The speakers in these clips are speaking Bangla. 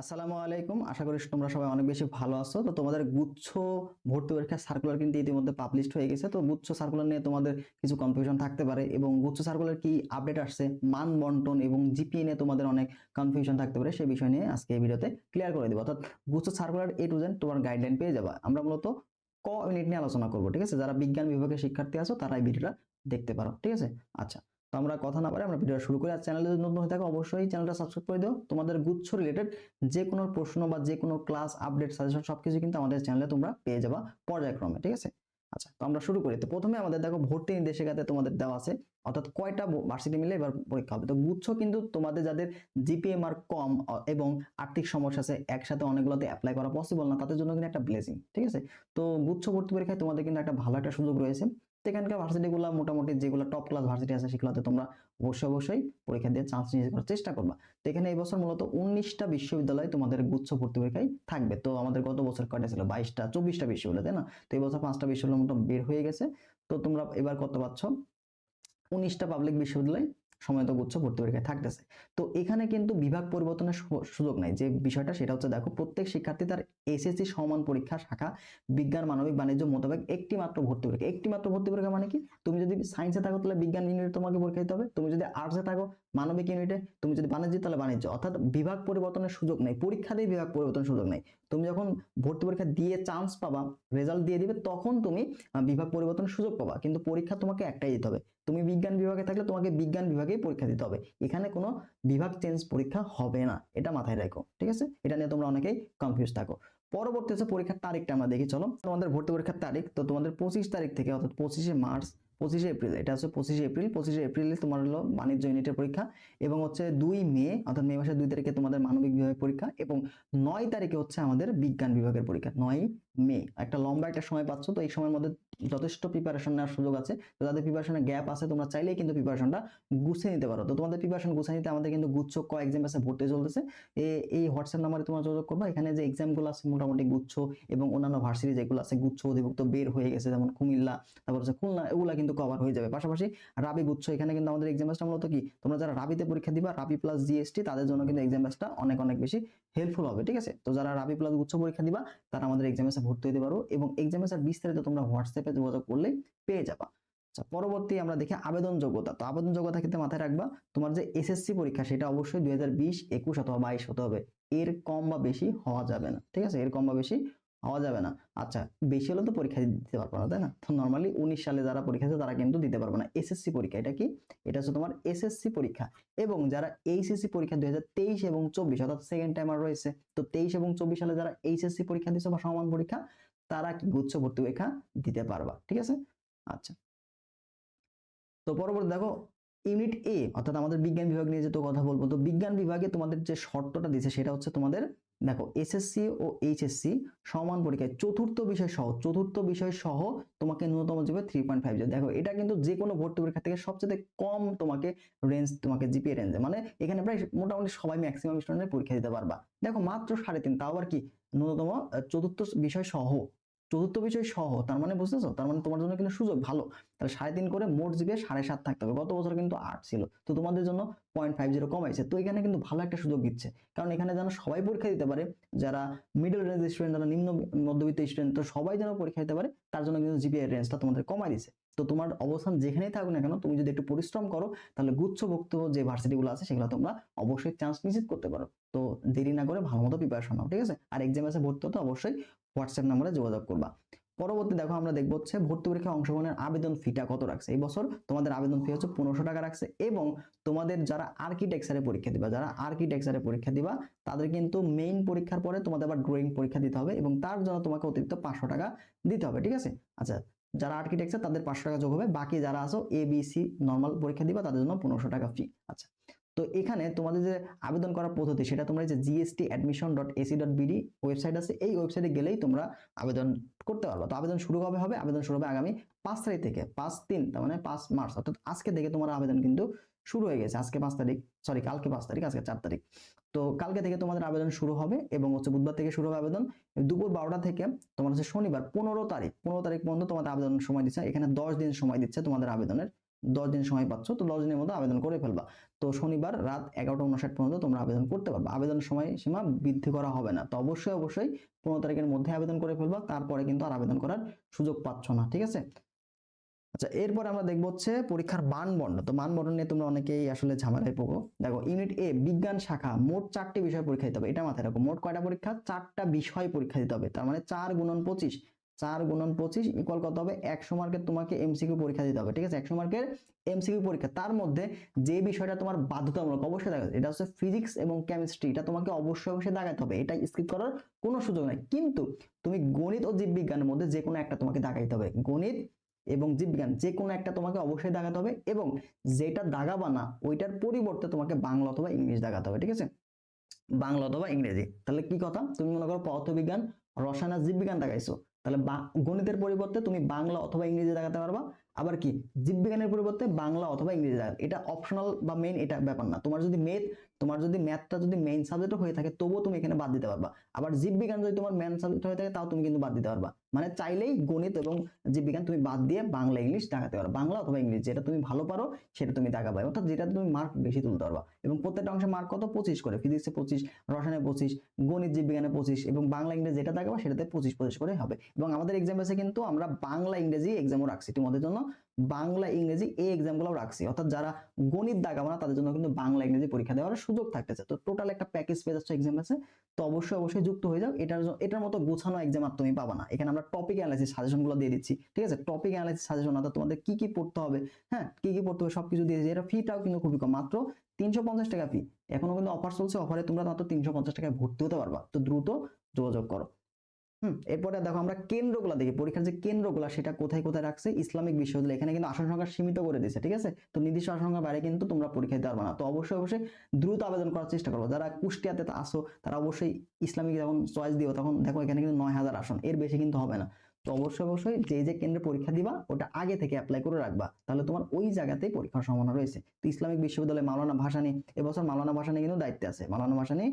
আসসালামু আলাইকুম। আশা করি তোমরা সবাই অনেক বেশি ভালো আছো। তো তোমাদের গুচ্ছ ভর্তি পরীক্ষার সার্কুলার কিন্তু ইতিমধ্যে পাবলিশড হয়ে গেছে। তো গুচ্ছ সার্কুলার নিয়ে তোমাদের কিছু কনফিউশন থাকতে পারে এবং গুচ্ছ সার্কুলার কি আপডেট আসছে, মান বন্টন এবং জিপিএ নিয়ে তোমাদের অনেক কনফিউশন থাকতে পারে। সেই বিষয় নিয়ে আজকে এই ভিডিওতে ক্লিয়ার করে দেবো। অর্থাৎ গুচ্ছ সার্কুলার এ টু জেড তোমার গাইডলাইন পেয়ে যাবে। আমরা মূলত ক ইউনিট নিয়ে আলোচনা করব, ঠিক আছে? যারা বিজ্ঞান বিভাগের শিক্ষার্থী আছো, তারা এই ভিডিওটা দেখতে পারো, ঠিক আছে? আচ্ছা। আমরা কথা না পারে আমরা ভিডিও শুরু করি। আর চ্যানেলে যদি নতুন হয়ে থাকে, অবশ্যই চ্যানেলটা সাবস্ক্রাইব করে দিও। তোমাদের গুচ্ছ রিলেটেড যে কোনো প্রশ্ন বা যে কোনো ক্লাস আপডেট সাজেশন সবকিছু কিন্তু আমাদের চ্যানেলে তোমরা পেয়ে যাবা পর্যায়ক্রমে, ঠিক আছে? আচ্ছা তো আমরা শুরু করি। তো প্রথমে আমাদের দেখো ভর্তি নির্দেশিকাতে তোমাদের দেওয়া আছে, অর্থাৎ কয়টা ভার্সিটি মিলে এবার পরীক্ষা হবে। তো গুচ্ছ কিন্তু তোমাদের যাদের জিপিএ মার্ক কম এবং আর্থিক সমস্যা আছে, একসাথে অনেকগুলোতে অ্যাপ্লাই করা পসিবল না, তাদের জন্য কিন্তু একটা ব্লেসিং ঠিক আছে? তো গুচ্ছ ভর্তি পরীক্ষায় তোমাদের কিন্তু একটা ভালো একটা সুযোগ রয়েছে। তো এখানকার ভার্সিটিগুলো মোটামুটি যেগুলো টপ ক্লাস ভার্সিটি আছে সেগুলোতে তোমরা অবশ্যই অবশ্যই পরীক্ষা দিয়ে চান্স নিয়ে করার চেষ্টা করবা। তো এখানে এই বছর মূলত উনিশটা বিশ্ববিদ্যালয় তোমাদের গুচ্ছ ভর্তি পরীক্ষায় থাকবে। তো আমাদের গত বছর কয়টা ছিল? বাইশটা, চব্বিশটা বিশ্ববিদ্যালয়, তাই না? তো এই বছর পাঁচটা বিশ্ববিদ্যালয় মতো বের হয়ে গেছে। তো তোমরা এবার কত পাচ্ছ? উনিশটা পাবলিক বিশ্ববিদ্যালয় সময়ত গুচ্ছ ভর্তি পরীক্ষায় থাকতেছে। তো এখানে কিন্তু বিভাগ পরিবর্তনের সুযোগ নাই। যে বিষয়টা সেটা হচ্ছে দেখো, প্রত্যেক শিক্ষার্থী তার এসএসসি সমান পরীক্ষা, শাখা, বিজ্ঞান, মানবিক, বাণিজ্য, মোতাবেক একটি মাত্র ভর্তি পরীক্ষা। একটি মাত্র ভর্তি পরীক্ষা মানে কি? তুমি যদি সায়েন্সে থাকো তাহলে বিজ্ঞান ইউনিটে তোমাকে পরীক্ষা দিতে হবে। তুমি যদি আর্টসে থাকো মানবিক ইউনিটে তুমি যদি বাণিজ্য তাহলে বাণিজ্য। অর্থাৎ বিভাগ পরিবর্তনের সুযোগ নেই। পরীক্ষা দিয়ে বিভাগ পরিবর্তনের সুযোগ নেই। তুমি যখন ভর্তি পরীক্ষা দিয়ে চান্স পাবা রেজাল্ট দিয়ে দিবে, তখন তুমি বিভাগ পরিবর্তনের সুযোগ পাবা। কিন্তু পরীক্ষা তোমাকে একটাই দিতে হবে। তুমি বিজ্ঞান বিভাগে থাকলে তোমাকে বিজ্ঞান বিভাগেই পরীক্ষা দিতে হবে। এখানে কোনো বিভাগ চেঞ্জ পরীক্ষা হবে না। এটা মাথায় রাখো, ঠিক আছে? এটা নিয়ে তোমরা অনেকেই কনফিউজ থাকো। পরবর্তী হচ্ছে পরীক্ষার তারিখটা আমরা দেখি। চলো, তোমাদের ভর্তি পরীক্ষার তারিখ, তো তোমাদের পঁচিশ তারিখ থেকে, অর্থাৎ পঁচিশে মার্চ পঁচিশে এপ্রিল, এটা হচ্ছে পঁচিশে এপ্রিল। পঁচিশে এপ্রিলে তোমার হলো বাণিজ্য ইউনিটের পরীক্ষা এবং হচ্ছে দুই মে, অর্থাৎ মে মাসের দুই তারিখে তোমাদের মানবিক বিভাগের পরীক্ষা এবং নয় তারিখে হচ্ছে আমাদের বিজ্ঞান বিভাগের পরীক্ষা, নয় মে। একটা লম্বা একটা সময় পাচ্ছ, তো এই সময়ের মধ্যে যথেষ্ট প্রিপারেশন নেওয়ার সুযোগ আছে। তো যাদের প্রিপারেশনের গ্যাপ আছে, তোমরা চাইলেই কিন্তু প্রিপারেশনটা গুছিয়ে নিতে পারো। তো তোমাদের প্রিপারেশন গুছিয়ে নিতে আমাদের কিন্তু গুচ্ছ ক এক্সাম আছে, ভর্তি চলতেছে। এই হোয়াটসঅ্যাপ নাম্বারে তোমরা যোগাযোগ করবা। এখানে যে এক্সামগুলো আছে মোটামুটি গুচ্ছ এবং অন্যান্য ভার্সিটি যেগুলো আছে, গুচ্ছ অধিভুক্ত বের হয়ে গেছে, যেমন কুমিল্লা, তারপর হচ্ছে খুলনা, এগুলা কিন্তু কভার হয়ে যাবে। পাশাপাশি রাবি গুচ্ছ এখানে কিন্তু আমাদের এক্সাম ব্যাচটা মূলত কি? তোমরা যারা রাবিতে পরীক্ষা দিবা রাবি প্লাস জিএসটি তাদের জন্য কিন্তু এক্সাম ব্যাচটা অনেক অনেক বেশি হেল্পফুল হবে, ঠিক আছে? তো যারা রাবি প্লাস গুচ্ছ পরীক্ষা দিবা, তারা আমাদের এক্সাম ব্যাচে ভর্তি হতে পারো এবং এক্সাম ব্যাচের বিস্তারিত তোমরা হোয়াটসঅ্যাপে যোগাযোগ করলেই পেয়ে যাবা। আচ্ছা পরবর্তী আমরা দেখি আবেদন যোগ্যতা। তো আবেদন যোগ্যতা ক্ষেত্রে মাথায় রাখবা, তোমার যে এসএসসি পরীক্ষা, সেটা অবশ্যই দুই হাজার বিশ, একুশ অথবা বাইশ হতে হবে। এর কম বা বেশি হওয়া যাবে না, ঠিক আছে? এর কম বা বেশি হওয়া যাবে না। আচ্ছা বেশি হলে তো পরীক্ষা দিতে পারব না, তাই না? তো নর্মালি উনিশ সালে যারা পরীক্ষা দিচ্ছে তারা কিন্তু দিতে পারবে না। এসএসসি পরীক্ষা, এটা কি? এটা হচ্ছে তোমার এসএসসি পরীক্ষা। এবং যারা এইচএসসি পরীক্ষা দুই হাজার তেইশ এবং চব্বিশ, অর্থাৎ সেকেন্ড টাইমার রয়েছে, তো তেইশ এবং চব্বিশ সালে যারা এইচএসসি পরীক্ষা দিচ্ছে বা সমান পরীক্ষা, তারা কি গুচ্ছ ভর্তি পরীক্ষা দিতে পারবা, ঠিক আছে? আচ্ছা। তো পরবর্তী দেখো ইউনিট এ অর্থাৎ আমাদের বিজ্ঞান বিভাগ নিয়ে যেহেতু কথা বলব, তো বিজ্ঞান বিভাগে তোমাদের যে শর্তটা দিছে সেটা হচ্ছে তোমাদের দেখো এসএসসি ও এইচএসসি সমান পরীক্ষায় চতুর্থ বিষয় সহ, চতুর্থ বিষয় সহ তোমাকে ন্যূনতম যাবে থ্রি পয়েন্ট ফাইভ দেখো, এটা কিন্তু যে কোনো ভর্তি পরীক্ষা থেকে সবচেয়ে কম তোমাকে রেঞ্জ তোমাকে জিপিএ রেঞ্জে মানে এখানে প্রায় মোটামুটি সবাই ম্যাক্সিমাম স্টুডেন্টের পরীক্ষা দিতে পারবা। দেখো, মাত্র সাড়ে তিন, তাও আর কি? ন্যূনতম চতুর্থ বিষয় সহ। চতুর্থ বিষয় সহ, তার মানে বুঝতেছো? তার মানে তোমার জন্য কিন্তু সুযোগ ভালো। তাহলে সাড়ে তিন করে মোট জিপে সাড়ে সাত থাকতে হবে। গত বছর কিন্তু আট ছিল। তো তোমাদের জন্য পয়েন্ট ফাইভ জিরো কমাইছে। তো এখানে কিন্তু ভালো একটা সুযোগ দিচ্ছে। কারণ এখানে যেন সবাই পরীক্ষা দিতে পারে, যারা মিডল রেঞ্জ স্টুডেন্ট যারা নিম্ন, মধ্যবিত্ত স্টুডেন্ট তো সবাই যেন পরীক্ষা দিতে পারে, তার জন্য কিন্তু জিপিএ রেঞ্জটা তোমাদের কমাই দিছে। তো তোমার অবস্থান যেখানেই থাকুক না কেন, তুমি যদি একটু পরিশ্রম করো, তাহলে গুচ্ছভুক্ত যে ভার্সিটিগুলো আছে, সেগুলো তোমরা অবশ্যই চান্স নিশ্চিত করতে পারো। তো দেরি না করে ভালো মতো প্রিপারেশন নাও, ঠিক আছে? আর এক্সাম আছে, ভর্তি হতে অবশ্যই হোয়াটসঅ্যাপ নাম্বারে যোগাযোগ করবা। পরবর্তী দেখো, আমরা দেখব হচ্ছে ভর্তি পরীক্ষায় অংশগ্রহণের আবেদন ফিটা কত রাখছে। এই বছর তোমাদের আবেদন ফি হচ্ছে পনেরোশো টাকা রাখছে এবং তোমাদের যারা আর্কিটেকচারে পরীক্ষা দিবা, যারা আর্কিটেকচারে পরীক্ষা দিবা, তাদের কিন্তু মেইন পরীক্ষার পরে তোমাদের আবার ড্রয়িং পরীক্ষা দিতে হবে এবং তার জন্য তোমাকে অতিরিক্ত পাঁচশো টাকা দিতে হবে, ঠিক আছে? আচ্ছা যারা আর্কিটেকচার তাদের পাঁচশো টাকা যোগ হবে। বাকি যারা আছো এ বি সি নর্মাল পরীক্ষা দিবা, তাদের জন্য পনেরোশো টাকা ফি আচ্ছা তো এখানে তোমাদের যে আবেদন করার পদ্ধতি, সেটা তোমরা যে GST admission dot AC dot BD website আছে, এই ওয়েবসাইটে গেলেই তোমরা আবেদন করতে পারবে। তো আবেদন শুরু কবে হবে, আবেদন শুরু হবে আগামী পাঁচ তারিখ থেকে, পাঁচ তিন, তার মানে পাঁচ মার্চ। অর্থাৎ আজকে থেকে তোমার আবেদন কিন্তু শুরু হয়ে গেছে। আজকে পাঁচ তারিখ সরি কালকে পাঁচ তারিখ, আজকে চার তারিখ। তো কালকে থেকে তোমাদের আবেদন শুরু হবে এবং হচ্ছে বুধবার থেকে শুরু হবে আবেদন। দুপুর বারোটা থেকে তোমার হচ্ছে শনিবার পনেরো তারিখ পনেরো তারিখ পর্যন্ত তোমাদের আবেদন সময় দিচ্ছে। এখানে দশ দিন সময় দিচ্ছে তোমাদের আবেদনের। দশ দিন সময় পাচ্ছ, তো দশ দিনের মধ্যে আবেদন করে ফেলবা। তো শনিবার রাত এগারোটা উনষাট পর্যন্ত তোমরা আবেদন করতে পারবে। আবেদন সময় সীমা বৃদ্ধি করা হবে না। তো অবশ্যই অবশ্যই পনেরো তারিখের মধ্যে আবেদন করে ফেলবা, তারপরে কিন্তু আর আবেদন করার সুযোগ পাচ্ছ না, ঠিক আছে? আচ্ছা এরপর আমরা দেখব হচ্ছে পরীক্ষার মানবন্ড তো মানবন্ড নিয়ে তোমরা অনেকেই আসলে ঝামেলায় পড়ো দেখো ইউনিট এ বিজ্ঞান শাখা, মোট চারটি বিষয় পরীক্ষা দিতে হবে। এটা মাথায় রাখো, মোট কয়টা পরীক্ষা? চারটা বিষয় পরীক্ষা দিতে হবে। তার মানে চার গুণন পঁচিশ। চার গুণন পঁচিশ ইকুয়াল কত হবে? একশো মার্কের তোমাকে এমসিকিউ পরীক্ষা দিতে হবে, ঠিক আছে? একশো মার্কের এমসিকিউ পরীক্ষা। তার মধ্যে যে বিষয়টা তোমার বাধ্যতামূলক, অবশ্যই দেখা এটা হচ্ছে ফিজিক্স এবং কেমিস্ট্রি এটা তোমাকে অবশ্যই অবশ্যই দাগাতে হবে। এটা স্কিপ করার কোনো সুযোগ নাই। কিন্তু তুমি গণিত ও জীববিজ্ঞানের মধ্যে যে কোনো একটা তোমাকে দাগাইতে হবে। গণিত এবং জীববিজ্ঞান যে কোনো একটা তোমাকে অবশ্যই দাগাতে হবে এবং যেটা দাগাবা না, ওইটার পরিবর্তে তোমাকে বাংলা অথবা ইংলিশ দাগাতে হবে, ঠিক আছে? বাংলা অথবা ইংরেজি। তাহলে কি কথা? তুমি মনে করো পদার্থবিজ্ঞান, রসায়ন আর জীববিজ্ঞান দাগাইছো। তাহলে গণিতের পরিবর্তে তুমি বাংলা অথবা ইংরেজি দেখাতে পারবা। আবার কি? জীববিজ্ঞানের পরিবর্তে বাংলা অথবা ইংরেজি দেখাতে এটা অপশনাল বা মেইন এটা ব্যাপার না। তোমার যদি মেথ তোমার যদি ম্যাথটা যদি মেইন সাবজেক্ট হয়ে থাকে, তবুও তুমি এখানে বাদ দিতে পারবা। আবার জীববিজ্ঞান যদি তোমার মেইন সাবজেক্ট হয়ে থাকে, তাও তুমি কিন্তু বাদ দিতে পারবা। মানে চাইলেই গণিত এবং জীববিজ্ঞান তুমি বাদ দিয়ে বাংলা, ইংলিশ দেখাতে পারো। বাংলা অথবা ইংলিশ, যেটা তুমি ভালো পারো, সেটা তুমি দেখাবে। অর্থাৎ যেটা তুমি মার্ক বেশি তুলতে পারবা। এবং প্রত্যেকটা অংশে মার্ক কত? পঁচিশ করে। ফিজিক্সে পঁচিশ, রসায়নে পঁচিশ, গণিত, জীববিজ্ঞানে পঁচিশ এবং বাংলা, ইংরেজি যেটা দেখাবা, সেটাতে পঁচিশ পঁচিশ করে হবে। এবং আমাদের এক্সাম বেসে কিন্তু আমরা বাংলা, ইংরেজি এক্সামও রাখছি তোমাদের জন্য। বাংলা ইংরেজি এই এক্সামগুলো রাখছি। অর্থাৎ যারা গণিত দাগাবো না, তাদের জন্য কিন্তু বাংলা ইংরেজি পরীক্ষা দেওয়ার সুযোগ থাকতেছে। তো টোটাল একটা প্যাকেজ পেয়ে যাচ্ছে এক্সাম আছে, তো অবশ্যই অবশ্যই যুক্ত হয়ে যাও। এটার এটার মতো গোছানো এক্সাম আর তুমি পাবা না। এখানে আমরা টপিক অ্যানালাইসিস সাজেশনগুলো দিয়ে দিচ্ছি, ঠিক আছে? টপিক অ্যানালাইসিস সাজেশন অর্থাৎ তোমাদের কি কি পড়তে হবে হ্যাঁ? কি কি পড়তে হবে, সবকিছু দিয়ে দিয়েছি এটা ফিটাও কিন্তু খুবই কম, মাত্র তিনশো পঞ্চাশ টাকা ফি এখনও কিন্তু অফার চলছে অফারে তোমরা মাত্র তিনশো পঞ্চাশ টাকায় ভর্তি হতে পারবা। তো দ্রুত যোগাযোগ করো। এরপরে দেখো আমরা কেন্দ্রগুলো দেখি। পরীক্ষার যে কেন্দ্রগুলো, সেটা কোথায় কোথায় রাখছে? ইসলামিক বিশ্ববিদ্যালয়, এখানে কিন্তু আসন সংখ্যা সীমিত করে দিয়েছে, ঠিক আছে? তো নির্দিষ্ট আসন সংখ্যার বাইরে কিন্তু তোমরা পরীক্ষা দিতে পারবে না। তো অবশ্যই অবশ্যই দ্রুত আবেদন করার চেষ্টা করব যারা কুষ্টিয়াতে আসো তারা অবশ্যই ইসলামিক যখন চয়েস দিও, তখন দেখো এখানে কিন্তু নয় হাজার আসন, এর বেশি কিন্তু হবে না। তো অবশ্যই অবশ্যই যে যে কেন্দ্রে পরীক্ষা দিবা, ওটা আগে থেকে অ্যাপ্লাই করে রাখবা। তাহলে তোমার ওই জায়গাতেই পরীক্ষার সম্ভাবনা রয়েছে। তো ইসলামিক বিশ্ববিদ্যালয় মাওলানা ভাসানী, এবছর মাওলানা ভাসানী কিন্তু দায়িত্বে আছে। মাওলানা ভাসানী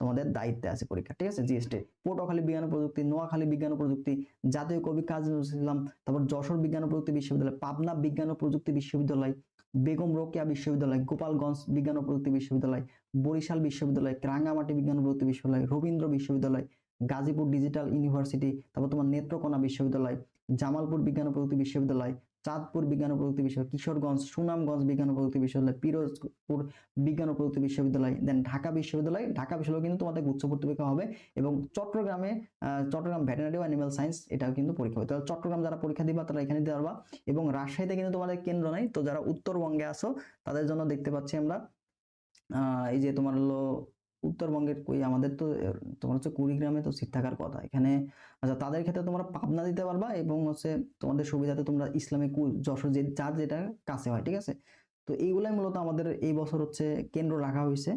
তোমাদের দায়িত্বে আছে পরীক্ষা, ঠিক আছে? জিএসটি পটুয়াখালী বিজ্ঞান প্রযুক্তি, নোয়াখালী বিজ্ঞান প্রযুক্তি, জাতীয় কবি কাজী নজরুল ইসলাম, তারপর যশোর বিজ্ঞান প্রযুক্তি বিশ্ববিদ্যালয়, পাবনা বিজ্ঞান ও প্রযুক্তি বিশ্ববিদ্যালয়, বেগম রোকেয়া বিশ্ববিদ্যালয়, গোপালগঞ্জ বিজ্ঞান ও প্রযুক্তি বিশ্ববিদ্যালয়, বরিশাল বিশ্ববিদ্যালয়, রাঙ্গামাটি বিজ্ঞান ও প্রযুক্তি বিশ্ববিদ্যালয়, রবীন্দ্র বিশ্ববিদ্যালয়, গাজীপুর ডিজিটাল ইউনিভার্সিটি, তারপর তোমার নেত্রকোনা বিশ্ববিদ্যালয়, জামালপুর বিজ্ঞান ও প্রযুক্তি বিশ্ববিদ্যালয় চাঁদপুর বিজ্ঞান ও প্রযুক্তি বিশ্ববিদ্যালয়, কিশোরগঞ্জ, সুনামগঞ্জ বিজ্ঞান ও প্রযুক্তি বিশ্ববিদ্যালয়, পিরোজপুর বিজ্ঞান ও প্রযুক্তি বিশ্ববিদ্যালয় দেন ঢাকা বিশ্ববিদ্যালয়। ঢাকা বিশ্ববিদ্যালয় কিন্তু তোমাদের ভর্তি পরীক্ষা হবে এবং চট্টগ্রামে চট্টগ্রাম ভেটেনারি অ্যানিমাল সায়েন্স এটাও কিন্তু পরীক্ষা হবে। তাহলে চট্টগ্রাম যারা পরীক্ষা দিবা তারা এখানে দিতে পারবা এবং রাজশাহীতে কিন্তু তোমাদের কেন্দ্র নাই। তো যারা উত্তরবঙ্গে আসো তাদের জন্য দেখতে পাচ্ছি আমরা এই যে তোমার হলো উত্তরবঙ্গের কই, আমাদের তো তোমার হচ্ছে কুড়িগ্রামে তো সিট থাকার কথা। এখানে আচ্ছা তাদের ক্ষেত্রে তোমরা পাবনা দিতে পারবা এবং হচ্ছে তোমাদের সুবিধাতে তোমরা ইসলামিক যশোর যে, যার যেটা কাছে হয়, ঠিক আছে? তো এইগুলাই মূলত আমাদের এই বছর হচ্ছে কেন্দ্র রাখা হয়েছে।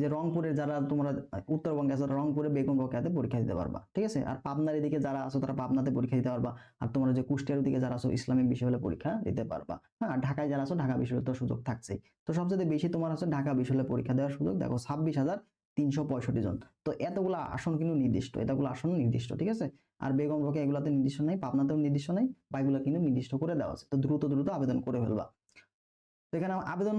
যে রংপুরের যারা তোমরা, উত্তরবঙ্গে আছো, রংপুরে বেগম রোকেয়াতে পরীক্ষা দিতে পারবা, ঠিক আছে? আর পাবনার এদিকে যারা আছো, তারা পাবনাতে পরীক্ষা দিতে পারবা। আর তোমরা যে কুষ্টিয়ার দিকে যারা আছো, ইসলামিক বিশ্ববিদ্যালয়ে পরীক্ষা দিতে পারবা। হ্যাঁ আর ঢাকায় যারা আছো, ঢাকা বিশ্ববিদ্যালয়ের সুযোগ থাকছেই। তো সবচেয়ে বেশি তোমার হচ্ছে ঢাকা বিশ্ববিদ্যালয়ে পরীক্ষা দেওয়ার সুযোগ। দেখো, ছাব্বিশ হাজার তিনশো পঁয়ষট্টি জন। তো এতগুলো আসন কিন্তু নির্দিষ্ট, এতগুলো আসন নির্দিষ্ট, ঠিক আছে? আর বেগম রোকে এগুলাতে নির্দিষ্ট নাই, পাবনাতেও নির্দিষ্ট নাই, বা এগুলো কিন্তু নির্দিষ্ট করে দেওয়া আছে। তো দ্রুত দ্রুত আবেদন করে ফেলবা। তো এখানে আবেদন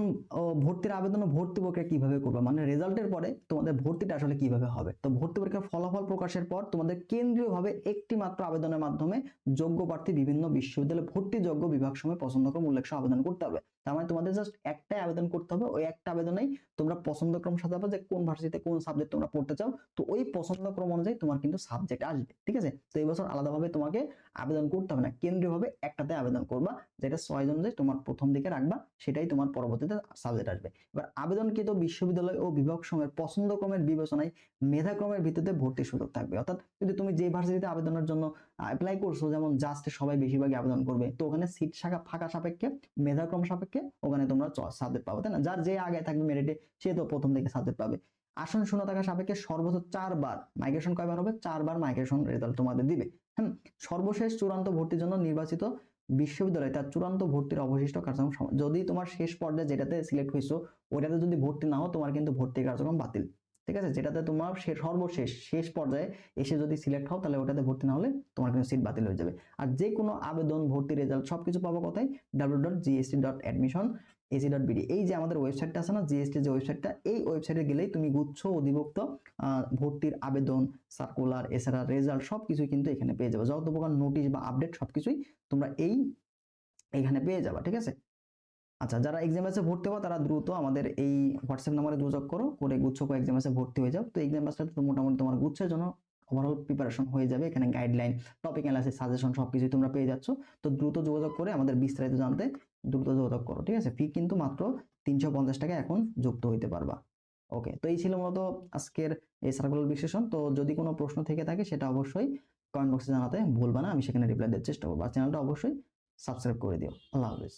ভর্তির আবেদন ও ভর্তি প্রক্রিয়া কীভাবে করবে? মানে রেজাল্টের পরে তোমাদের ভর্তিটা আসলে কীভাবে হবে? তো ভর্তি পরীক্ষার ফলাফল প্রকাশের পর তোমাদের কেন্দ্রীয়ভাবে একটি মাত্র আবেদনের মাধ্যমে যোগ্য প্রার্থী বিভিন্ন বিশ্ববিদ্যালয়ে ভর্তিযোগ্য বিভাগ সময় পছন্দক্রম উল্লেখ সহ আবেদন করতে হবে। তার মানে তোমাদের জাস্ট একটাই আবেদন করতে হবে, ওই একটা আবেদনেই তোমরা পছন্দক্রম সাজাবে যে কোন ভার্সিটিতে কোন সাবজেক্ট তোমরা পড়তে চাও। তো ওই পছন্দক্রম অনুযায়ী তোমার কিন্তু সাবজেক্ট আসবে, ঠিক আছে? তো এই বছর আলাদাভাবে তোমাকে আবেদন করতে হবে না, কেন্দ্রীয়ভাবে একটাতে আবেদন করবা, যেটা চয়েস অনুযায়ী তোমার প্রথম দিকে রাখবা, সেটাই তোমার পরবর্তীতে সাবজেক্ট আসবে। এবার আবেদনকৃত বিশ্ববিদ্যালয় ও বিভাগ সময়ের পছন্দক্রমের বিবেচনায় মেধাক্রমের ভিত্তিতে ভর্তির সুযোগ থাকবে। অর্থাৎ যদি তুমি যে ভার্সিটিতে আবেদনের জন্য অ্যাপ্লাই করছ, যেমন জাস্ট সবাই বেশিরভাগই আবেদন করবে। তো ওখানে সিট শাখা ফাঁকা সাপেক্ষে, মেধাক্রম সাপেক্ষে ওখানে তোমরা সাবজেক্ট পাবে, তাই না? যার যে আগে থাকবে মেরিটে সে তো প্রথম থেকে সাবজেক্ট পাবে। আসন শূন্য থাকা সাপেক্ষে সর্বোচ্চ চারবার মাইগ্রেশন কয়বার হবে? চারবার মাইগ্রেশন রেজাল্ট তোমাদের দিবে। হ্যাঁ সর্বশেষ চূড়ান্ত ভর্তির জন্য নির্বাচিত বিশ্ববিদ্যালয়, তার চূড়ান্ত ভর্তির অবশিষ্ট কার্যক্রম যদি তোমার শেষ পর্যায়ে যেটাতে সিলেক্ট হয়েছো ওটাতে যদি ভর্তি না হও তোমার কিন্তু ভর্তি কার্যক্রম বাতিল। ঠিক আছে? যেটাতে তোমার সে- সর্বশেষ, শেষ পর্যায়ে এসে যদি সিলেক্ট হও, তাহলে ওটাতে ভর্তি না হলে তোমার কিন্তু সিট বাতিল হয়ে যাবে। আর যে কোনো আবেদন, ভর্তি রেজাল্ট সবকিছু পাবো কোথায়? W dot GST dot admission AC dot BD এই যে আমাদের ওয়েবসাইটটা আছে না জিএসটি যে ওয়েবসাইটটা এই ওয়েবসাইটে গেলেই তুমি গুচ্ছ, অধিভুক্ত ভর্তির আবেদন সার্কুলার এছাড়া রেজাল্ট সব কিছুই কিন্তু এখানে পেয়ে যাবে। যত প্রকার নোটিশ বা আপডেট সবকিছুই তোমরা এই, এখানে পেয়ে যাবে, ঠিক আছে? আচ্ছা যারা এক্সাম ব্যাচে ভর্তি হব তারা দ্রুত আমাদের এই হোয়াটসঅ্যাপ নাম্বারে যোগাযোগ করো, করে গুচ্ছ এক্সাম ব্যাচে ভর্তি হয়ে যাও। তো এক্সাম ব্যাচটা তো মোটামুটি তোমার গুচ্ছের জন্য ওভারঅল প্রিপারেশন হয়ে যাবে। এখানে গাইডলাইন টপিক অ্যানালাইসিস সাজেশন সবকিছু তোমরা পেয়ে যাচ্ছ। তো দ্রুত যোগাযোগ করে আমাদের বিস্তারিত জানতে দ্রুত যোগাযোগ করো, ঠিক আছে? ফি কিন্তু মাত্র তিনশো পঞ্চাশ টাকা এখন যুক্ত হইতে পারবা। ওকে তো এই ছিল মূলত আজকের এই সার্কুলার বিশ্লেষণ। তো যদি কোনো প্রশ্ন থেকে থাকে সেটা অবশ্যই কমেন্ট বক্সে জানাতে ভুলবা না। আমি সেখানে রিপ্লাই দেওয়ার চেষ্টা করব। চ্যানেলটা অবশ্যই সাবস্ক্রাইব করে দিও। আল্লাহ হাফিজ।